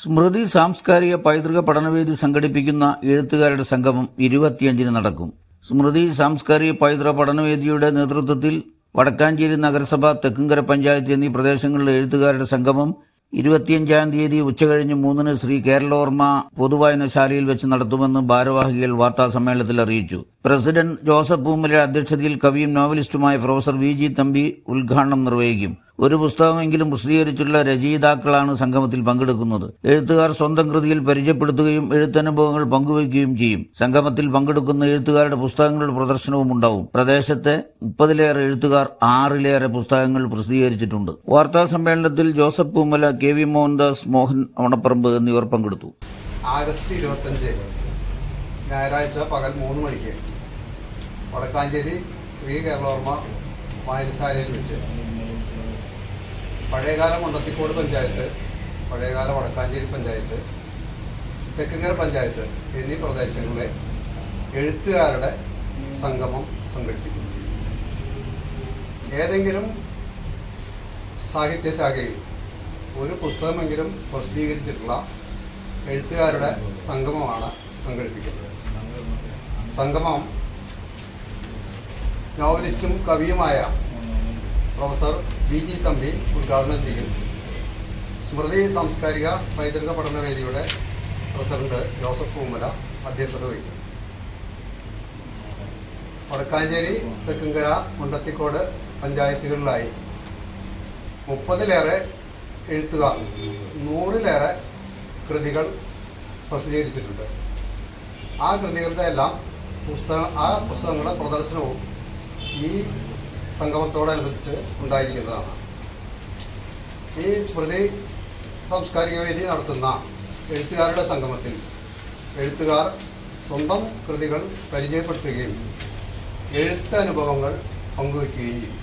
സ്മൃതി സാംസ്കാരിക പൈതൃക പഠനവേദി സംഘടിപ്പിക്കുന്ന എഴുത്തുകാരുടെ സംഗമം ഇരുപത്തിയഞ്ചിന് നടക്കും. സ്മൃതി സാംസ്കാരിക പൈതൃക പഠനവേദിയുടെ നേതൃത്വത്തിൽ വടക്കാഞ്ചേരി നഗരസഭ തെക്കുംകര പഞ്ചായത്ത് എന്നീ പ്രദേശങ്ങളിലെ എഴുത്തുകാരുടെ സംഗമം ഇരുപത്തിയഞ്ചാം തീയതി ഉച്ചകഴിഞ്ഞ് മൂന്നിന് ശ്രീ കേരളോർമ്മ പൊതുവായനശാലയിൽ വെച്ച് നടത്തുമെന്ന് ഭാരവാഹികൾ വാർത്താ സമ്മേളനത്തിൽ അറിയിച്ചു. പ്രസിഡന്റ് ജോസഫ് പൂമലയുടെ അധ്യക്ഷതയിൽ കവിയും നോവലിസ്റ്റുമായ പ്രൊഫസർ വി ജി തമ്പി ഉദ്ഘാടനം നിർവഹിക്കും. ഒരു പുസ്തകമെങ്കിലും പ്രസിദ്ധീകരിച്ചുള്ള രചയിതാക്കളാണ് സംഗമത്തിൽ പങ്കെടുക്കുന്നത്. എഴുത്തുകാർ സ്വന്തം കൃതിയിൽ പരിചയപ്പെടുത്തുകയും എഴുത്തനുഭവങ്ങൾ പങ്കുവയ്ക്കുകയും ചെയ്യും. സംഗമത്തിൽ പങ്കെടുക്കുന്ന എഴുത്തുകാരുടെ പുസ്തകങ്ങളുടെ പ്രദർശനവും ഉണ്ടാവും. പ്രദേശത്തെ മുപ്പതിലേറെ എഴുത്തുകാർ ആറിലേറെ പുസ്തകങ്ങൾ പ്രസിദ്ധീകരിച്ചിട്ടുണ്ട്. വാർത്താ സമ്മേളനത്തിൽ Joseph Poomala K V Mohandas Mohan Onapparambu എന്നിവർ പങ്കെടുത്തു. ആഗസ്റ്റ് ഇരുപത്തഞ്ച് ഞായറാഴ്ച പകൽ മൂന്ന് മണിക്ക് വടക്കാഞ്ചേരി ശ്രീ കേരളവർമ്മ വായനശാലയിൽ വെച്ച് പഴയകാല മുണ്ടത്തിക്കോട് പഞ്ചായത്ത് പഴയകാല വടക്കാഞ്ചേരി പഞ്ചായത്ത് തെക്കുങ്കര പഞ്ചായത്ത് എന്നീ പ്രദേശങ്ങളിലെ എഴുത്തുകാരുടെ സംഗമം സംഘടിപ്പിക്കുന്നു. ഏതെങ്കിലും സാഹിത്യശാഖയിൽ ഒരു പുസ്തകമെങ്കിലും പ്രസിദ്ധീകരിച്ചിട്ടുള്ള എഴുത്തുകാരുടെ സംഗമമാണ് സംഘടിപ്പിക്കുന്നത്. സംഗമം നോവലിസ്റ്റും കവിയുമായ പ്രൊഫസർ വി ജി തമ്പി ഉദ്ഘാടനം ചെയ്യും. സ്മൃതി സാംസ്കാരിക പൈതൃക പഠനവേദിയുടെ പ്രസിഡന്റ് ജോസഫ് പൂമല അധ്യക്ഷത വഹിക്കും. വടക്കാഞ്ചേരി തെക്കുംകര മുണ്ടത്തിക്കോട് പഞ്ചായത്തുകളിലായി മുപ്പതിലേറെ എഴുത്തുകാർ നൂറിലേറെ കൃതികൾ പ്രസിദ്ധീകരിച്ചിട്ടുണ്ട്. ആ കൃതികളുടെ എല്ലാം പുസ്തക ആ പുസ്തകങ്ങളുടെ പ്രദർശനവും ഈ സംഗമത്തോടനുബന്ധിച്ച് ഉണ്ടായിരിക്കുന്നതാണ്. ഈ സ്മൃതി സാംസ്കാരിക വേദി നടത്തുന്ന എഴുത്തുകാരുടെ സംഗമത്തിൽ എഴുത്തുകാർ സ്വന്തം കൃതികൾ പരിചയപ്പെടുത്തുകയും എഴുത്തനുഭവങ്ങൾ പങ്കുവയ്ക്കുകയും ചെയ്യും.